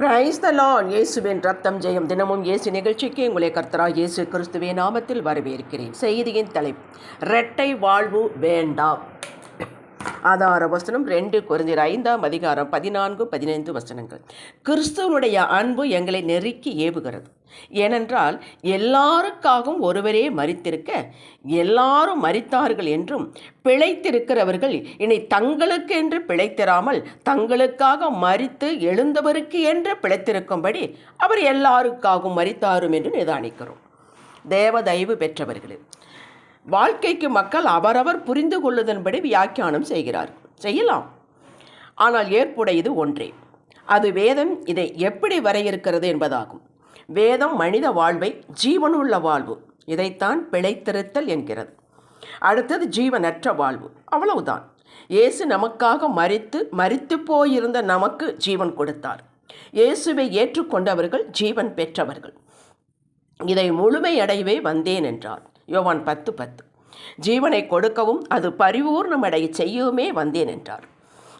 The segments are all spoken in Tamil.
பிரைஸ் த லார்ட் இயேசுவின் ரத்தம் ஜெயம். தினமும் இயேசு நிகழ்ச்சிக்கு உங்களை கர்த்தரா இயேசு கிறிஸ்துவே நாமத்தில் வரவேற்கிறேன். செய்தியின் தலைப்பு இரட்டை வாழ்வு வேண்டாம். ஆதார வசனம் ரெண்டு குறைஞ்சர் ஐந்தாம் அதிகாரம் பதினான்கு பதினைந்து வசனங்கள். கிறிஸ்துவனுடைய அன்பு எங்களை நெருக்கி ஏவுகிறது. ஏனென்றால் எல்லாருக்காகவும் ஒருவரே மறித்திருக்க எல்லாரும் மரித்தார்கள் என்றும் பிழைத்திருக்கிறவர்கள் இனி தங்களுக்கென்று பிழைத்திராமல் தங்களுக்காக மரித்து எழுந்தவருக்கு என்று பிழைத்திருக்கும்படி அவர் எல்லாருக்காகவும் மறித்தாரும் என்று நிதானிக்கிறோம். தேவதைவு பெற்றவர்களே வாழ்க்கைக்கு மக்கள் அவரவர் புரிந்து கொள்ளுதன்படி வியாக்கியானம் செய்கிறார். செய்யலாம். ஆனால் ஏற்புடையது ஒன்றே. அது வேதம் இதை எப்படி வரையறுக்கிறது என்பதாகும். வேதம் மனித வாழ்வை ஜீவனுள்ள வாழ்வு. இதைத்தான் பிழைத்திருத்தல் என்கிறது. அடுத்தது ஜீவனற்ற வாழ்வு. அவ்வளவுதான். இயேசு நமக்காக மறித்து மறித்து போயிருந்த நமக்கு ஜீவன் கொடுத்தார். இயேசுவை ஏற்றுக்கொண்டவர்கள் ஜீவன் பெற்றவர்கள். இதை முழுமையடையவே வந்தேன் என்றார். யோவான் பத்து பத்து. ஜீவனை கொடுக்கவும் அது பரிபூர்ணமடைய செய்யவுமே வந்தேன் என்றார்.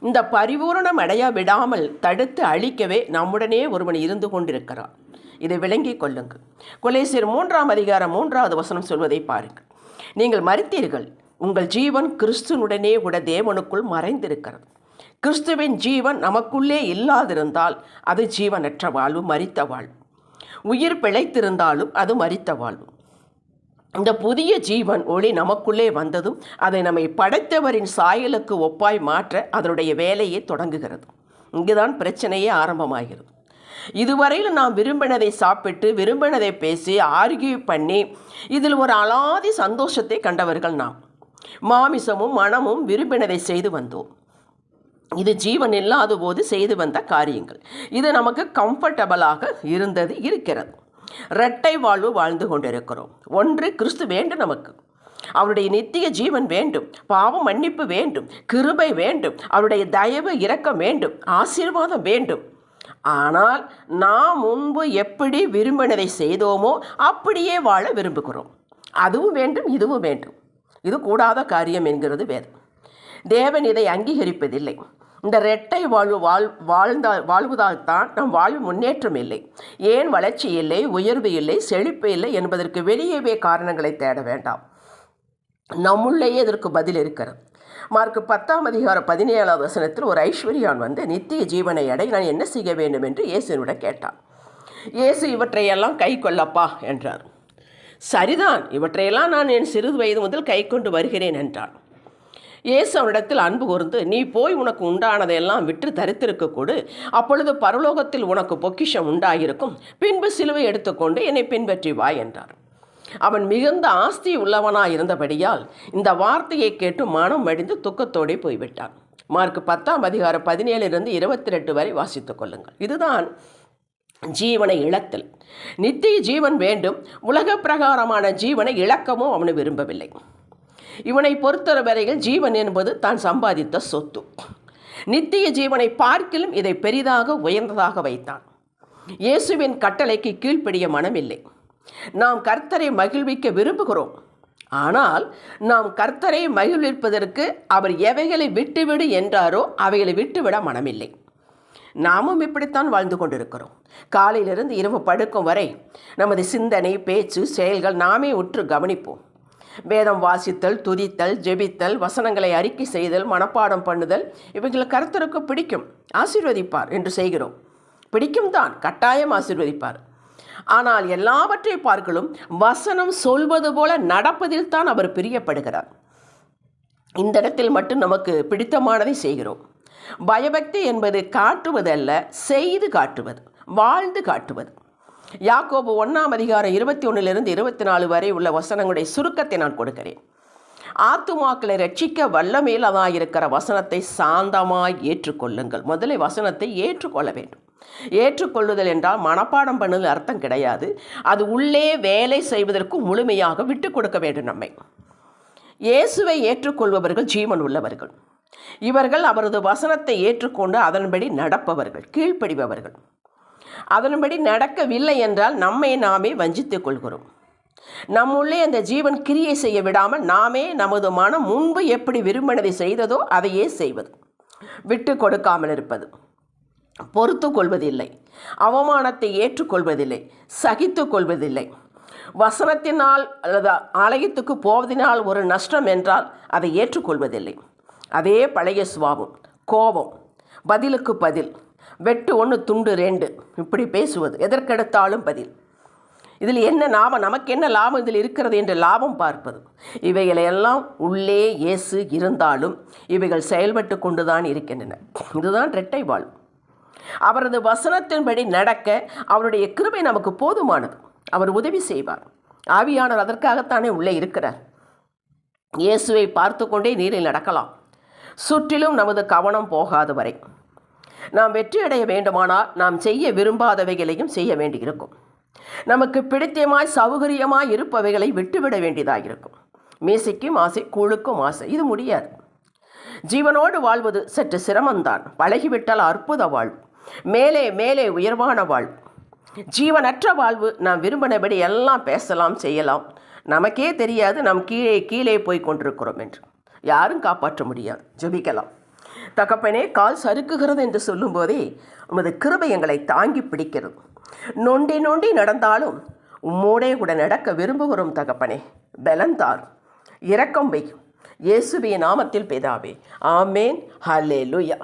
இந்த பரிபூரணம் அடைய விடாமல் தடுத்து அழிக்கவே நம்முடனே ஒருவன் இருந்து கொண்டிருக்கிறான். இதை விளங்கிக் கொள்ளுங்கள். கொலேசியர் மூன்றாம் அதிகாரம் மூன்றாவது வசனம் சொல்வதை பாருங்கள். நீங்கள் மறித்தீர்கள் உங்கள் ஜீவன் கிறிஸ்துனுடனே கூட தேவனுக்குள் மறைந்திருக்கிறது. கிறிஸ்துவின் ஜீவன் நமக்குள்ளே இல்லாதிருந்தால் அது ஜீவனற்ற வாழ்வு மறித்த வாழ்வு. உயிர் பிழைத்திருந்தாலும் அது மறித்த வாழ்வு. இந்த புதிய ஜீவன் ஒளி நமக்குள்ளே வந்ததும் அதை நம்மை படைத்தவரின் சாயலுக்கு ஒப்பாய் மாற்ற அதனுடைய வேலையை தொடங்குகிறது. இங்குதான் பிரச்சனையே ஆரம்பமாகிறது. இதுவரையில் நாம் விரும்பினதை சாப்பிட்டு விரும்பினதை பேசி ஆர்கியூ பண்ணி இதில் ஒரு அலாதி சந்தோஷத்தை கண்டவர்கள் நாம். மாமிசமும் மனமும் விரும்பினதை செய்து வந்தோம். இது ஜீவன் இல்லாத போது செய்து வந்த காரியங்கள். இது நமக்கு கம்ஃபர்டபுளாக இருந்தது இருக்கிறது. இரட்டை வாழ்வு வாழ்ந்து கொண்டிருக்கிறோம். ஒன்று கிறிஸ்து வேண்டும் நமக்கு. அவருடைய நித்திய ஜீவன் வேண்டும். பாவம் மன்னிப்பு வேண்டும். கிருபை வேண்டும். அவருடைய தயவு இரக்கம் வேண்டும். ஆசீர்வாதம் வேண்டும். ஆனால் நாம் முன்பு எப்படி விரும்பினதை செய்தோமோ அப்படியே வாழ விரும்புகிறோம். அதுவும் வேண்டும் இதுவும் வேண்டும். இது கூடாத காரியம் என்கிறது வேதம். தேவன் இதை அங்கீகரிப்பதில்லை. இந்த இரட்டை வாழ்வு வாழ் வாழ்ந்தால் வாழ்வதால் தான் நம் வாழ்வு முன்னேற்றம் இல்லை. ஏன் வளர்ச்சி இல்லை உயர்வு இல்லை செழிப்பு இல்லை என்பதற்கு வெளியவே காரணங்களை தேட வேண்டாம். நம்முள்ளேயே இதற்கு பதில் இருக்கிறது. மார்க் பத்தாம் அதிகாரம் பதினேழாவது வசனத்தில் ஒரு ஐஸ்வர்யான் வந்து நித்திய ஜீவனை அடை நான் என்ன செய்ய வேண்டும்? என்று இயேசுவிடம் கேட்டான். இயேசு இவற்றையெல்லாம் கை கொள்ளப்பா என்றார். சரிதான் இவற்றையெல்லாம் நான் என் சிறு வயது முதல் கை கொண்டு வருகிறேன் என்றான். இயேசு அவனிடத்தில் அன்பு கூர்ந்து நீ போய் உனக்கு உண்டானதையெல்லாம் விற்று தரித்திருக்க கொடு. அப்பொழுது பரலோகத்தில் உனக்கு பொக்கிஷம் உண்டாயிருக்கும். பின்பு சிலுவை எடுத்துக்கொண்டு என்னை பின்பற்றி வா என்றார். அவன் மிகுந்த ஆஸ்தி உள்ளவனாய் இருந்தபடியால் இந்த வார்த்தையை கேட்டு மனம் வடிந்து துக்கத்தோடே போய்விட்டான். மார்க் பத்தாம் அதிகாரம் பதினேழிலிருந்து இருபத்தி ரெண்டு வரை வாசித்துக் கொள்ளுங்கள். இதுதான் ஜீவனை இழத்தல். நித்திய ஜீவன் வேண்டும். உலக பிரகாரமான ஜீவனை இழக்கவும் அவனு விரும்பவில்லை. இவனை பொறுத்தவரை வரையில் ஜீவன் என்பது தான் சம்பாதித்த சொத்து. நித்திய ஜீவனை பார்க்கிலும் இதை பெரிதாக உயர்ந்ததாக வைத்தான். இயேசுவின் கட்டளைக்கு கீழ்ப்படிய மனமில்லை. நாம் கர்த்தரை மகிழ்விக்க விரும்புகிறோம். ஆனால் நாம் கர்த்தரை மகிழ்விப்பதற்கு அவர் எவைகளை விட்டுவிடு என்றாரோ அவைகளை விட்டுவிட மனமில்லை. நாமும் இப்படித்தான் வாழ்ந்து கொண்டிருக்கிறோம். காலையிலிருந்து இரவு படுக்கும் வரை நமது சிந்தனை பேச்சு செயல்கள் நாமே உற்று கவனிப்போம். வேதம் வாசித்தல் துதித்தல் ஜெபித்தல் வசனங்களை அறிக்கை செய்தல் மனப்பாடம் பண்ணுதல் இவைகள் கருத்தருக்கு பிடிக்கும். ஆசீர்வதிப்பார் என்று செய்கிறோம். பிடிக்கும் தான் கட்டாயம் ஆசீர்வதிப்பார். ஆனால் எல்லாவற்றை பார்க்கலும் வசனம் சொல்வது போல நடப்பதில் தான் அவர் பிரியப்படுகிறார். இந்த இடத்தில் மட்டும் நமக்கு பிடித்தமானதை செய்கிறோம். பயபக்தி என்பது காட்டுவதல்ல செய்து காட்டுவது வாழ்ந்து காட்டுவது. யாக்கோபு ஒன்றாம் அதிகாரம் இருபத்தி ஒன்றிலிருந்து இருபத்தி நாலு வரை உள்ள வசனங்களுடைய சுருக்கத்தை நான் கொடுக்கிறேன். ஆத்துமாக்களை ரட்சிக்க வல்லமேலதாக இருக்கிற வசனத்தை சாந்தமாய் ஏற்றுக்கொள்ளுங்கள். முதலில் வசனத்தை ஏற்றுக்கொள்ள வேண்டும். ஏற்றுக்கொள்ளுதல் என்றால் மனப்பாடம் பண்ணுதல் அர்த்தம் கிடையாது. அது உள்ளே வேலை செய்வதற்கு முழுமையாக விட்டு கொடுக்க வேண்டும் நம்மை. இயேசுவை ஏற்றுக்கொள்பவர்கள் ஜீவன் உள்ளவர்கள். இவர்கள் அவரது வசனத்தை ஏற்றுக்கொண்டு அதன்படி நடப்பவர்கள் கீழ்ப்படிபவர்கள். அதன்படி நடக்கவில்லை என்றால் நம்மை நாமே வஞ்சித்துக் கொள்கிறோம். நம்முள்ளே அந்த ஜீவன் கிரியை செய்ய விடாமல் நாமே நமது மனம் முன்பு எப்படி விரும்பினதை செய்ததோ அதையே செய்வது. விட்டு கொடுக்காமல் இருப்பது. பொறுத்து கொள்வதில்லை. அவமானத்தை ஏற்றுக்கொள்வதில்லை சகித்து கொள்வதில்லை. வசனத்தினால் அல்லது ஆலயத்துக்கு போவதினால் ஒரு நஷ்டம் என்றால் அதை ஏற்றுக்கொள்வதில்லை அதே பழைய சுவாபம் கோபம். பதிலுக்கு பதில். வெட்டு ஒன்று துண்டு ரெண்டு. இப்படி பேசுவது. எதற்கெடுத்தாலும் பதில். இதில் என்ன லாபம்? நமக்கு என்ன லாபம் இதில் இருக்கிறது என்று லாபம் பார்ப்பது. இவைகளையெல்லாம் உள்ளே இயேசு இருந்தாலும் இவைகள் செயல்பட்டு கொண்டுதான் இருக்கின்றன. இதுதான் இரட்டை வாழ்வு அவரது வசனத்தின்படி நடக்க அவருடைய கிருபை நமக்கு போதுமானது. அவர் உதவி செய்வார். ஆவியானவர் அதற்காகத்தானே உள்ளே இருக்கிறார். இயேசுவை பார்த்து கொண்டே நீரில் நடக்கலாம். சுற்றிலும் நமது கவனம் போகாத வரை. நாம் வெற்றியடைய வேண்டுமானால் நாம் செய்ய விரும்பாதவைகளையும் செய்ய வேண்டியிருக்கும். நமக்கு பிடித்தமாய் சௌகரியமாய் இருப்பவைகளை விட்டுவிட வேண்டியதாக இருக்கும் மீசைக்கும் ஆசை கூழுக்கும் ஆசை இது முடியாது. ஜீவனோடு வாழ்வது சற்று சிரமம்தான். பழகிவிட்டால் அற்புத வாழ்வு. மேலே மேலே உயர்வான வாழ்வு. ஜீவனற்ற வாழ்வு நாம் விரும்பினபடி எல்லாம் பேசலாம் செய்யலாம். நமக்கே தெரியாது நாம் கீழே கீழே போய் கொண்டிருக்கிறோம் என்று. யாரும் காப்பாற்ற முடியாது. ஜபிக்கலாம். தகப்பனே கால் சறுக்குகிறது என்று சொல்லும்போதே உமது கிருபை எங்களை தாங்கி பிடிக்கிறது. நொண்டி நொண்டி நடந்தாலும் உம்மோடே கூட நடக்க விரும்புகிறோம் தகப்பனே. பலந்தார். இரக்கம் வை. இயேசுவின் நாமத்தில் பிதாவே. ஆமேன். லுயா